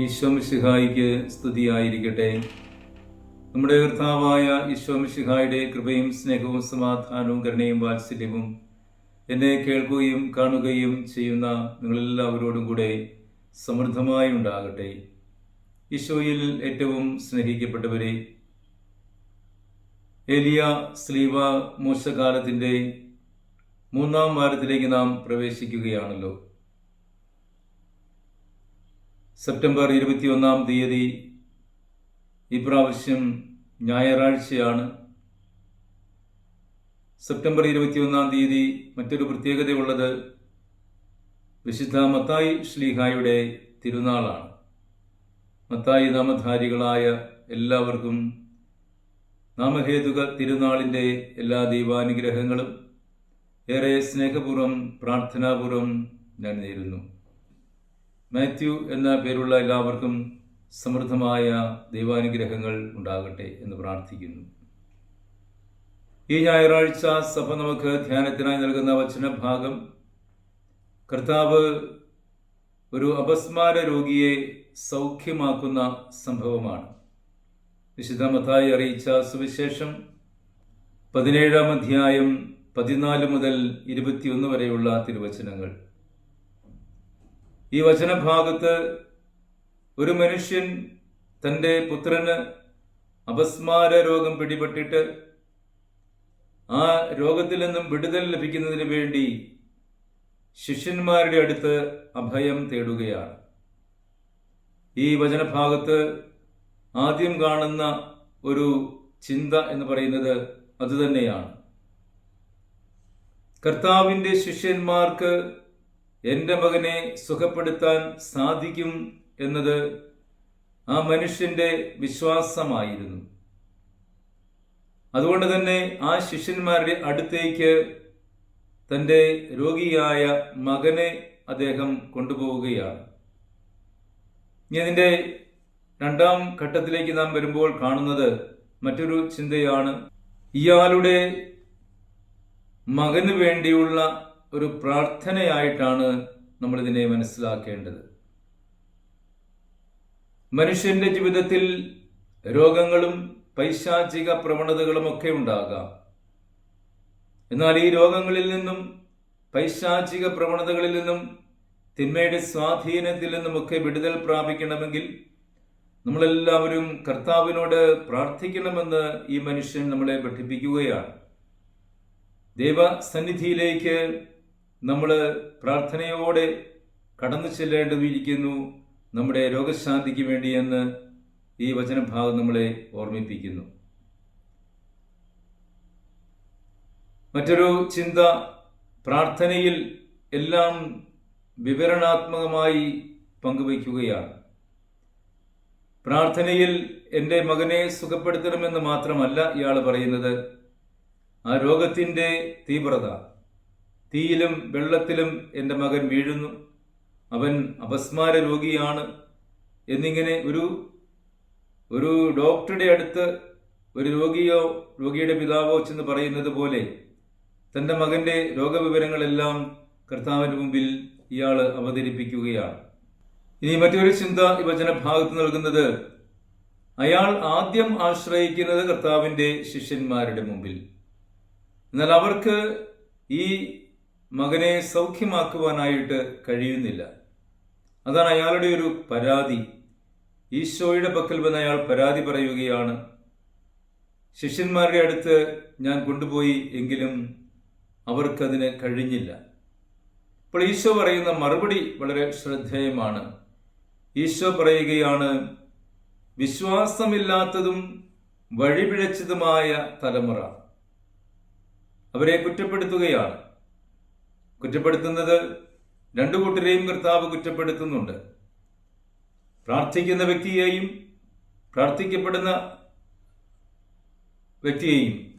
ഈശോമിശിഹായിക്ക് സ്തുതിയായിരിക്കട്ടെ. നമ്മുടെ കർത്താവായ ഈശോമിശിഹായുടെ കൃപയും സ്നേഹവും സമാധാനവും കരുണയും വാത്സല്യവും എന്നെ കേൾക്കുകയും കാണുകയും ചെയ്യുന്ന നിങ്ങളെല്ലാവരോടും കൂടെ സമൃദ്ധമായി ഉണ്ടാകട്ടെ. ഈശോയിൽ ഏറ്റവും സ്നേഹിക്കപ്പെട്ടവരെ എലിയ സ്ലീവ മോശകാലത്തിന്റെ മൂന്നാം വാരത്തിലേക്ക് നാം പ്രവേശിക്കുകയാണല്ലോ. സെപ്റ്റംബർ ഇരുപത്തിയൊന്നാം തീയതി ഇപ്രാവശ്യം ഞായറാഴ്ചയാണ്. സെപ്റ്റംബർ ഇരുപത്തിയൊന്നാം തീയതി മറ്റൊരു പ്രത്യേകതയുള്ളത് വിശുദ്ധ മത്തായി ശ്ലീഹായുടെ തിരുനാളാണ്. മത്തായി നാമധാരികളായ എല്ലാവർക്കും നാമഹേതുക തിരുനാളിന്റെ എല്ലാ ദൈവാനുഗ്രഹങ്ങളും ഏറെ സ്നേഹപൂർവം പ്രാർത്ഥനാപൂർവം ഞാൻ നേരുന്നു. മാത്യു എന്ന പേരുള്ള എല്ലാവർക്കും സമൃദ്ധമായ ദൈവാനുഗ്രഹങ്ങൾ ഉണ്ടാകട്ടെ എന്ന് പ്രാർത്ഥിക്കുന്നു. ഈ ഞായറാഴ്ച സഭ നമുക്ക് ധ്യാനത്തിനായി നൽകുന്ന വചനഭാഗം കർത്താവ് ഒരു അപസ്മാര രോഗിയെ സൗഖ്യമാക്കുന്ന സംഭവമാണ്. വിശുദ്ധ മത്തായി അറിയിച്ച സുവിശേഷം പതിനേഴാം അധ്യായം പതിനാല് മുതൽ ഇരുപത്തിയൊന്ന് വരെയുള്ള തിരുവചനങ്ങൾ. ഈ വചനഭാഗത്ത് ഒരു മനുഷ്യൻ തന്റെ പുത്രന് അപസ്മാര രോഗം പിടിപെട്ടിട്ട് ആ രോഗത്തിൽ നിന്നും വിടുതൽ ലഭിക്കുന്നതിന് വേണ്ടി ശിഷ്യന്മാരുടെ അടുത്ത് അഭയം തേടുകയാണ്. ഈ വചനഭാഗത്ത് ആദ്യം കാണുന്ന ഒരു ചിന്ത എന്ന് പറയുന്നത് അതുതന്നെയാണ് കർത്താവിന്റെ ശിഷ്യന്മാർക്ക് എന്റെ മകനെ സുഖപ്പെടുത്താൻ സാധിക്കും എന്നത് ആ മനുഷ്യന്റെ വിശ്വാസമായിരുന്നു. അതുകൊണ്ട് തന്നെ ആ ശിഷ്യന്മാരുടെ അടുത്തേക്ക് തന്റെ രോഗിയായ മകനെ അദ്ദേഹം കൊണ്ടുപോവുകയാണ്. ഇനി അതിന്റെ രണ്ടാം ഘട്ടത്തിലേക്ക് നാം വരുമ്പോൾ കാണുന്നത് മറ്റൊരു ചിന്തയാണ്. ഇയാളുടെ മകന് വേണ്ടിയുള്ള ഒരു പ്രാർത്ഥനയായിട്ടാണ് നമ്മളിതിനെ മനസ്സിലാക്കേണ്ടത്. മനുഷ്യന്റെ ജീവിതത്തിൽ രോഗങ്ങളും പൈശാചിക പ്രവണതകളും ഒക്കെ ഉണ്ടാകാം. എന്നാൽ ഈ രോഗങ്ങളിൽ നിന്നും പൈശാചിക പ്രവണതകളിൽ നിന്നും തിന്മയുടെ സ്വാധീനത്തിൽ നിന്നുമൊക്കെ വിടുതൽ പ്രാപിക്കണമെങ്കിൽ നമ്മളെല്ലാവരും കർത്താവിനോട് പ്രാർത്ഥിക്കണമെന്ന് ഈ മനുഷ്യൻ നമ്മളെ പഠിപ്പിക്കുകയാണ്. ദൈവസന്നിധിയിലേക്ക് നമ്മൾ പ്രാർത്ഥനയോടെ കടന്നു ചെല്ലേണ്ടതിരിക്കുന്നു നമ്മുടെ രോഗശാന്തിക്ക് വേണ്ടിയെന്ന് ഈ വചനഭാഗം നമ്മളെ ഓർമ്മിപ്പിക്കുന്നു. മറ്റൊരു ചിന്ത പ്രാർത്ഥനയിൽ എല്ലാം വിവരണാത്മകമായി പങ്കുവയ്ക്കുകയാണ്. പ്രാർത്ഥനയിൽ എന്റെ മകനെ സുഖപ്പെടുത്തണമെന്ന് മാത്രമല്ല ഇയാൾ പറയുന്നത് ആ രോഗത്തിന്റെ തീവ്രത. തീയിലും വെള്ളത്തിലും എന്റെ മകൻ വീഴുന്നു. അവൻ അപസ്മാര രോഗിയാണ് എന്നിങ്ങനെ ഒരു ഒരു ഡോക്ടറുടെ അടുത്ത് ഒരു രോഗിയോ രോഗിയുടെ പിതാവോ ചെന്ന് പറയുന്നത് പോലെ തന്റെ മകന്റെ രോഗവിവരങ്ങളെല്ലാം കർത്താവിന്റെ മുമ്പിൽ ഇയാൾ അവതരിപ്പിക്കുകയാണ്. ഇനി മറ്റൊരു ചിന്ത ഈ വചനഭാഗത്ത് നൽകുന്നത്. അയാൾ ആദ്യം ആശ്രയിക്കുന്നത് കർത്താവിന്റെ ശിഷ്യന്മാരുടെ മുമ്പിൽ. എന്നാൽ അവർക്ക് ഈ മകനെ സൗഖ്യമാക്കുവാനായിട്ട് കഴിയുന്നില്ല. അതാണ് അയാളുടെ ഒരു പരാതി. ഈശോയുടെ പക്കൽ വന്ന് അയാൾ പരാതി പറയുകയാണ് ശിഷ്യന്മാരുടെ അടുത്ത് ഞാൻ കൊണ്ടുപോയി എങ്കിലും അവർക്കതിന് കഴിഞ്ഞില്ല. അപ്പോൾ ഈശോ പറയുന്ന മറുപടി വളരെ ശ്രദ്ധേയമാണ്. ഈശോ പറയുകയാണ് വിശ്വാസമില്ലാത്തതും വഴിപിഴച്ചതുമായ തലമുറ അവരെ കുറ്റപ്പെടുത്തുകയാണ്. കുറ്റപ്പെടുത്തുന്നത് രണ്ടു കൂട്ടരെയും കർത്താവ് കുറ്റപ്പെടുത്തുന്നുണ്ട്. പ്രാർത്ഥിക്കുന്ന വ്യക്തിയെയും പ്രാർത്ഥിക്കപ്പെടുന്ന വ്യക്തിയെയും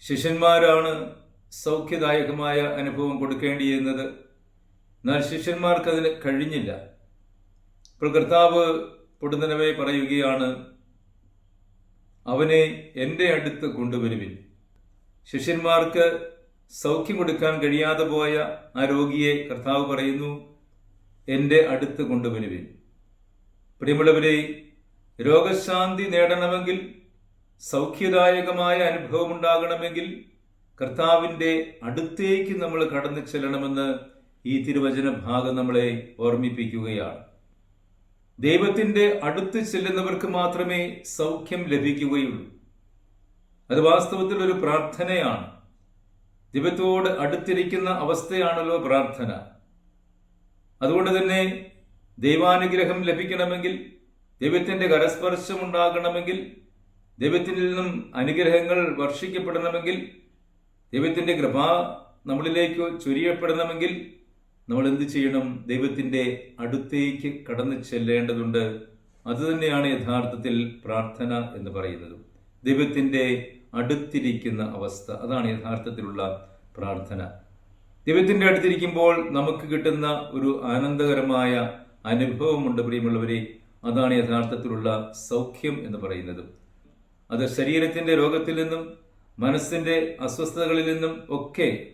ശിഷ്യന്മാരാണ് സൗഖ്യദായകമായ അനുഭവം കൊടുക്കേണ്ടിയിരുന്നത്. എന്നാൽ ശിഷ്യന്മാർക്ക് അതിന് കഴിഞ്ഞില്ല. ഇപ്പോൾ കർത്താവ് പൊടുന്നനവെ പറയുകയാണ് അവനെ എന്റെ അടുത്ത് കൊണ്ടുവരുവിൻ. ശിഷ്യന്മാർക്ക് സൗഖ്യം കൊടുക്കാൻ കഴിയാതെ പോയ ആ രോഗിയെ കർത്താവ് പറയുന്നു എന്റെ അടുത്ത് കൊണ്ടുവരുവിൻ. പ്രിയമുള്ളവരെ രോഗശാന്തി നേടണമെങ്കിൽ സൗഖ്യദായകമായ അനുഭവം ഉണ്ടാകണമെങ്കിൽ കർത്താവിന്റെ അടുത്തേക്ക് നമ്മൾ കടന്നു ചെല്ലണമെന്ന് ഈ തിരുവചന ഭാഗം നമ്മളെ ഓർമ്മിപ്പിക്കുകയാണ്. ദൈവത്തിന്റെ അടുത്ത് ചെല്ലുന്നവർക്ക് മാത്രമേ സൗഖ്യം ലഭിക്കുകയുള്ളൂ. അത് വാസ്തവത്തിൽ ഒരു പ്രാർത്ഥനയാണ്. ദൈവത്തോട് അടുത്തിരിക്കുന്ന അവസ്ഥയാണല്ലോ പ്രാർത്ഥന. അതുകൊണ്ട് തന്നെ ദൈവാനുഗ്രഹം ലഭിക്കണമെങ്കിൽ ദൈവത്തിന്റെ കരസ്പർശം ഉണ്ടാകണമെങ്കിൽ ദൈവത്തിൽ നിന്നും അനുഗ്രഹങ്ങൾ വർഷിക്കപ്പെടണമെങ്കിൽ ദൈവത്തിന്റെ കൃപ നമ്മളിലേക്ക് ചൊരിയപ്പെടണമെങ്കിൽ നമ്മൾ എന്ത് ചെയ്യണം? ദൈവത്തിന്റെ അടുത്തേക്ക് കടന്നു ചെല്ലേണ്ടതുണ്ട്. അതുതന്നെയാണ് യഥാർത്ഥത്തിൽ പ്രാർത്ഥന എന്ന് പറയുന്നത്. ദൈവത്തിന്റെ അടുത്തിരിക്കുന്ന അവസ്ഥ. അതാണ് യഥാർത്ഥത്തിലുള്ള പ്രാർത്ഥന. ദൈവത്തിന്റെ അടുത്തിരിക്കുമ്പോൾ നമുക്ക് കിട്ടുന്ന ഒരു ആനന്ദകരമായ അനുഭവമുണ്ട് പ്രിയമുള്ളവരെ. അതാണ് യഥാർത്ഥത്തിലുള്ള സൗഖ്യം എന്ന് പറയുന്നത്. അത് ശരീരത്തിന്റെ രോഗത്തിൽ നിന്നും മനസ്സിന്റെ അസ്വസ്ഥതകളിൽ നിന്നും ഒക്കെ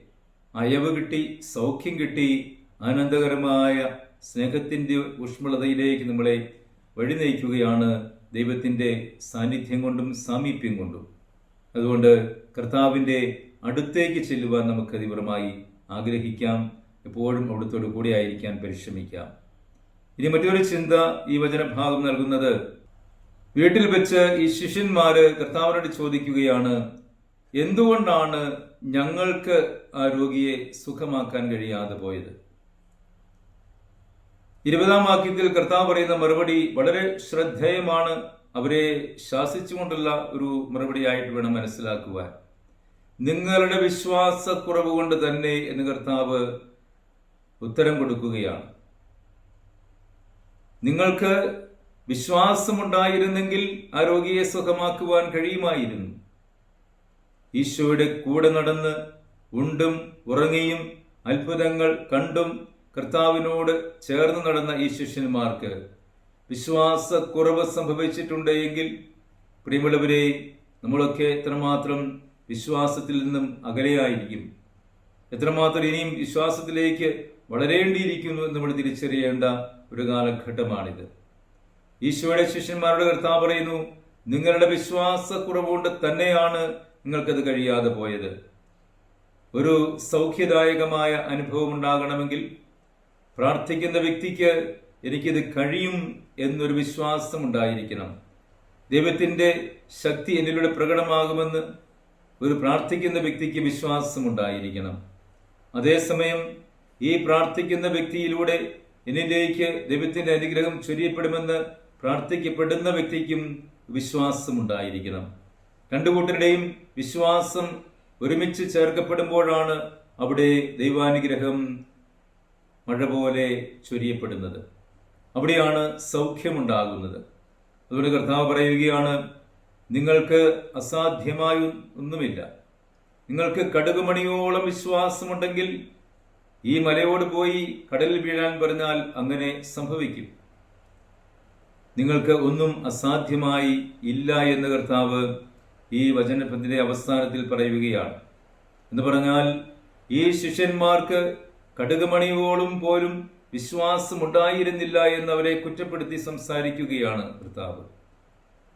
അയവ് കിട്ടി സൗഖ്യം കിട്ടി ആനന്ദകരമായ സ്നേഹത്തിന്റെ ഊഷ്മളതയിലേക്ക് നമ്മളെ വഴി നയിക്കുകയാണ് ദൈവത്തിന്റെ സാന്നിധ്യം കൊണ്ടും സാമീപ്യം കൊണ്ടും. അതുകൊണ്ട് കർത്താവിന്റെ അടുത്തേക്ക് ചെല്ലുവാൻ നമുക്ക് തീവ്രമായി ആഗ്രഹിക്കാം. എപ്പോഴും അവിടുത്തോട് കൂടി ആയിരിക്കാൻ പരിശ്രമിക്കാം. ഇനി മറ്റൊരു ചിന്ത ഈ വചനഭാഗം നൽകുന്നത്. വീട്ടിൽ വെച്ച് ഈ ശിഷ്യന്മാര് കർത്താവിനോട് ചോദിക്കുകയാണ് എന്തുകൊണ്ടാണ് ഞങ്ങൾക്ക് ആ രോഗിയെ സുഖമാക്കാൻ കഴിയാതെ പോയത്? ഇരുപതാം വാക്യത്തിൽ കർത്താവ് പറയുന്ന മറുപടി വളരെ ശ്രദ്ധേയമാണ്. അവരെ ശാസിച്ചുകൊണ്ടുള്ള ഒരു മറുപടിയായിട്ട് വേണം മനസ്സിലാക്കുവാൻ. നിങ്ങളുടെ വിശ്വാസക്കുറവ് കൊണ്ട് തന്നെ എന്ന് കർത്താവ് ഉത്തരം കൊടുക്കുകയാണ്. നിങ്ങൾക്ക് വിശ്വാസമുണ്ടായിരുന്നെങ്കിൽ ആ രോഗിയെ സുഖമാക്കുവാൻ കഴിയുമായിരുന്നു. ഈശോയുടെ കൂടെ നടന്ന് ഉണ്ടും ഉറങ്ങിയും അത്ഭുതങ്ങൾ കണ്ടും കർത്താവിനോട് ചേർന്ന് നടന്ന ഈ ശിഷ്യന്മാർക്ക് വിശ്വാസക്കുറവ് സംഭവിച്ചിട്ടുണ്ട് എങ്കിൽ പ്രിയമുള്ളവരെ നമ്മളൊക്കെ എത്രമാത്രം വിശ്വാസത്തിൽ നിന്നും അകലെയായിരിക്കും. എത്രമാത്രം ഇനിയും വിശ്വാസത്തിലേക്ക് വളരേണ്ടിയിരിക്കുന്നു എന്ന് നമ്മൾ തിരിച്ചറിയേണ്ട ഒരു കാലഘട്ടമാണിത്. ഈശോയുടെ ശിഷ്യന്മാരുടെ കർത്താവ് പറയുന്നു നിങ്ങളുടെ വിശ്വാസക്കുറവുകൊണ്ട് തന്നെയാണ് നിങ്ങൾക്കത് കഴിയാതെ പോയത്. ഒരു സൗഖ്യദായകമായ അനുഭവം ഉണ്ടാകണമെങ്കിൽ പ്രാർത്ഥിക്കുന്ന വ്യക്തിക്ക് എനിക്കിത് കഴിയും എന്നൊരു വിശ്വാസം ഉണ്ടായിരിക്കണം ദൈവത്തിന്റെ ശക്തി എന്നിലൂടെ പ്രകടമാകുമെന്ന് ഒരു പ്രാർത്ഥിക്കുന്ന വ്യക്തിക്ക് വിശ്വാസം ഉണ്ടായിരിക്കണം അതേസമയം ഈ പ്രാർത്ഥിക്കുന്ന വ്യക്തിയിലൂടെ എന്നിലേക്ക് ദൈവത്തിന്റെ അനുഗ്രഹം ചൊരിയപ്പെടുമെന്ന് പ്രാർത്ഥിക്കപ്പെടുന്ന വ്യക്തിക്കും വിശ്വാസം ഉണ്ടായിരിക്കണം രണ്ടു കൂട്ടരുടെയും വിശ്വാസം ഒരുമിച്ച് ചേർക്കപ്പെടുമ്പോഴാണ് അവിടെ ദൈവാനുഗ്രഹം മഴ പോലെ ചൊരിയപ്പെടുന്നത്. അവിടെയാണ് സൗഖ്യമുണ്ടാകുന്നത്. അതുകൊണ്ട് കർത്താവ് പറയുകയാണ് നിങ്ങൾക്ക് അസാധ്യമായ ഒന്നുമില്ല. നിങ്ങൾക്ക് കടുകുമണിയോളം വിശ്വാസമുണ്ടെങ്കിൽ ഈ മലയോട് പോയി കടലിൽ വീഴാൻ പറഞ്ഞാൽ അങ്ങനെ സംഭവിക്കും. നിങ്ങൾക്ക് ഒന്നും അസാധ്യമായി ഇല്ല എന്ന് കർത്താവ് ഈ വചനത്തിന്റെ അവസാനത്തിൽ പറയുകയാണ്. എന്ന് പറഞ്ഞാൽ ഈ ശിഷ്യന്മാർക്ക് കടുകുമണിയോളം പോലും വിശ്വാസമുണ്ടായിരുന്നില്ല എന്നവരെ കുറ്റപ്പെടുത്തി സംസാരിക്കുകയാണ് കർത്താവ്.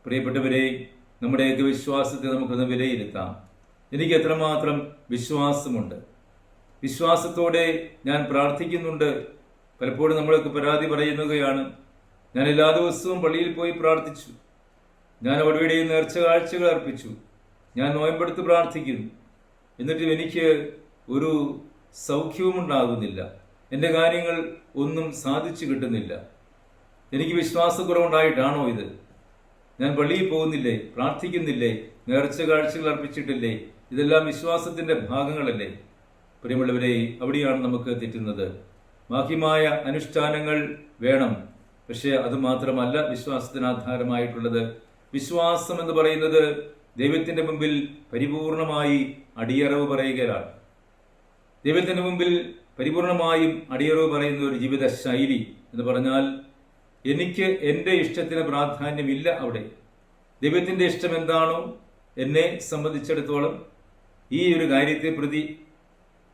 പ്രിയപ്പെട്ടവരെ നമ്മുടെയൊക്കെ വിശ്വാസത്തെ നമുക്കൊന്ന് വിലയിരുത്താം. എനിക്ക് എത്രമാത്രം വിശ്വാസമുണ്ട്. വിശ്വാസത്തോടെ ഞാൻ പ്രാർത്ഥിക്കുന്നുണ്ട്. പലപ്പോഴും നമ്മളൊക്കെ പരാതി പറയുന്നതാണ് ഞാൻ എല്ലാ ദിവസവും പള്ളിയിൽ പോയി പ്രാർത്ഥിച്ചു. ഞാൻ അവിടെ നേർച്ച കാഴ്ചകൾ അർപ്പിച്ചു. ഞാൻ നോയമ്പെടുത്ത് പ്രാർത്ഥിക്കുന്നു. എന്നിട്ടും എനിക്ക് ഒരു സൗഖ്യവും ഉണ്ടാകുന്നില്ല എന്റെ കാര്യങ്ങൾ ഒന്നും സാധിച്ചു കിട്ടുന്നില്ല. എനിക്ക് വിശ്വാസക്കുറവുണ്ടായിട്ടാണോ ഇത്? ഞാൻ പള്ളിയിൽ പോകുന്നില്ലേ? പ്രാർത്ഥിക്കുന്നില്ലേ? നേർച്ച കാഴ്ചകൾ അർപ്പിച്ചിട്ടില്ലേ? ഇതെല്ലാം വിശ്വാസത്തിന്റെ ഭാഗങ്ങളല്ലേ? പ്രിയമുള്ളവരെ അവിടെയാണ് നമുക്ക് തെറ്റുന്നത്. ബാഹ്യമായ അനുഷ്ഠാനങ്ങൾ വേണം. പക്ഷേ അത് മാത്രമല്ല വിശ്വാസത്തിന് ആധാരമായിട്ടുള്ളത് വിശ്വാസം എന്ന് പറയുന്നത് ദൈവത്തിന്റെ മുമ്പിൽ പരിപൂർണമായി അടിയറവ് പറയുകയാണ്. ദൈവത്തിന്റെ മുമ്പിൽ പരിപൂർണമായും അടിയറവ് പറയുന്ന ഒരു ജീവിത ശൈലി എന്ന് പറഞ്ഞാൽ എനിക്ക് എന്റെ ഇഷ്ടത്തിന് പ്രാധാന്യമില്ല അവിടെ. ദൈവത്തിന്റെ ഇഷ്ടം എന്താണോ എന്നെ സംബന്ധിച്ചിടത്തോളം ഈ ഒരു കാര്യത്തെ പ്രതി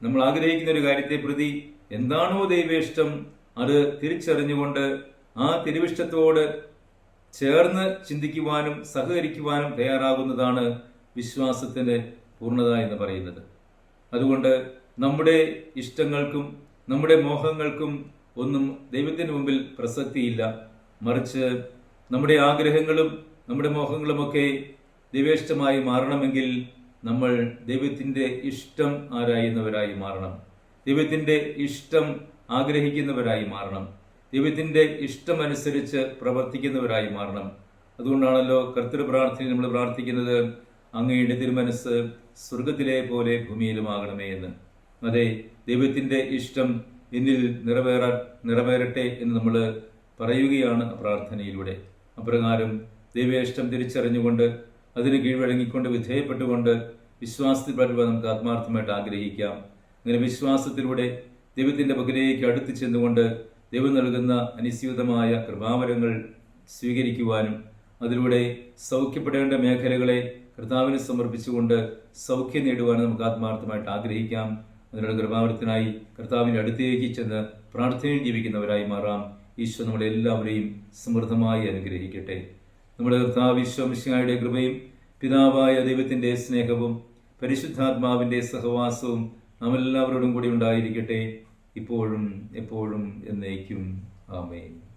നമ്മൾ ആഗ്രഹിക്കുന്ന ഒരു കാര്യത്തെ പ്രതി എന്താണോ ദൈവേഷ്ടം അത് തിരിച്ചറിഞ്ഞുകൊണ്ട് ആ തിരുവിഷ്ടത്തോട് ചേർന്ന് ചിന്തിക്കുവാനും സഹകരിക്കുവാനും തയ്യാറാകുന്നതാണ് വിശ്വാസത്തിന്റെ പൂർണത എന്ന് പറയുന്നത്. അതുകൊണ്ട് നമ്മുടെ ഇഷ്ടങ്ങൾക്കും നമ്മുടെ മോഹങ്ങൾക്കും ഒന്നും ദൈവത്തിന് മുമ്പിൽ പ്രസക്തിയില്ല. മറിച്ച് നമ്മുടെ ആഗ്രഹങ്ങളും നമ്മുടെ മോഹങ്ങളുമൊക്കെ ദൈവേഷ്ടമായി മാറണമെങ്കിൽ നമ്മൾ ദൈവത്തിന്റെ ഇഷ്ടം ആരായുന്നവരായി മാറണം. ദൈവത്തിന്റെ ഇഷ്ടം ആഗ്രഹിക്കുന്നവരായി മാറണം. ദൈവത്തിന്റെ ഇഷ്ടമനുസരിച്ച് പ്രവർത്തിക്കുന്നവരായി മാറണം. അതുകൊണ്ടാണല്ലോ കർത്തൃ പ്രാർത്ഥന നമ്മൾ പ്രാർത്ഥിക്കുന്നത് അങ്ങയുടെ തിരുമനസ് സ്വർഗത്തിലെ പോലെ ഭൂമിയിലുമാകണമേ എന്ന്. അതെ ദൈവത്തിന്റെ ഇഷ്ടം എന്നിൽ നിറവേറ നിറവേറട്ടെ എന്ന് നമ്മൾ പറയുകയാണ് പ്രാർത്ഥനയിലൂടെ. അപ്രകാരം ദൈവേഷ്ടം തിരിച്ചറിഞ്ഞുകൊണ്ട് അതിന് കീഴ്വഴങ്ങിക്കൊണ്ട് വിധേയപ്പെട്ടുകൊണ്ട് വിശ്വാസത്തിൽ പറ്റുവാൻ നമുക്ക് ആത്മാർത്ഥമായിട്ട് ആഗ്രഹിക്കാം. അങ്ങനെ വിശ്വാസത്തിലൂടെ ദൈവത്തിന്റെ പകലേക്ക് അടുത്ത് ചെന്നുകൊണ്ട് ദൈവം നൽകുന്ന അനുസ്യൂതമായ കൃപാവരങ്ങൾ സ്വീകരിക്കുവാനും അതിലൂടെ സൗഖ്യപ്പെടേണ്ട മേഖലകളെ കർത്താവിന് സമർപ്പിച്ചുകൊണ്ട് സൗഖ്യം നേടുവാനും നമുക്ക് ആത്മാർത്ഥമായിട്ട് ആഗ്രഹിക്കാം. അതിനുള്ള കൃപാവരത്തിനായി കർത്താവിന്റെ അടുത്തേക്ക് ചെന്ന് പ്രാർത്ഥനയിൽ ജീവിക്കുന്നവരായി മാറാം. ഈശോ നമ്മളെല്ലാവരെയും സമൃദ്ധമായി അനുഗ്രഹിക്കട്ടെ. നമ്മുടെ കർത്താവ് ഈശോമിശിഹായുടെ കൃപയും പിതാവായ ദൈവത്തിന്റെ സ്നേഹവും പരിശുദ്ധാത്മാവിന്റെ സഹവാസവും നമ്മളെല്ലാവരോടും കൂടി ഉണ്ടായിരിക്കട്ടെ. ഇപ്പോഴും എപ്പോഴും എന്നേക്കും. ആമേൻ.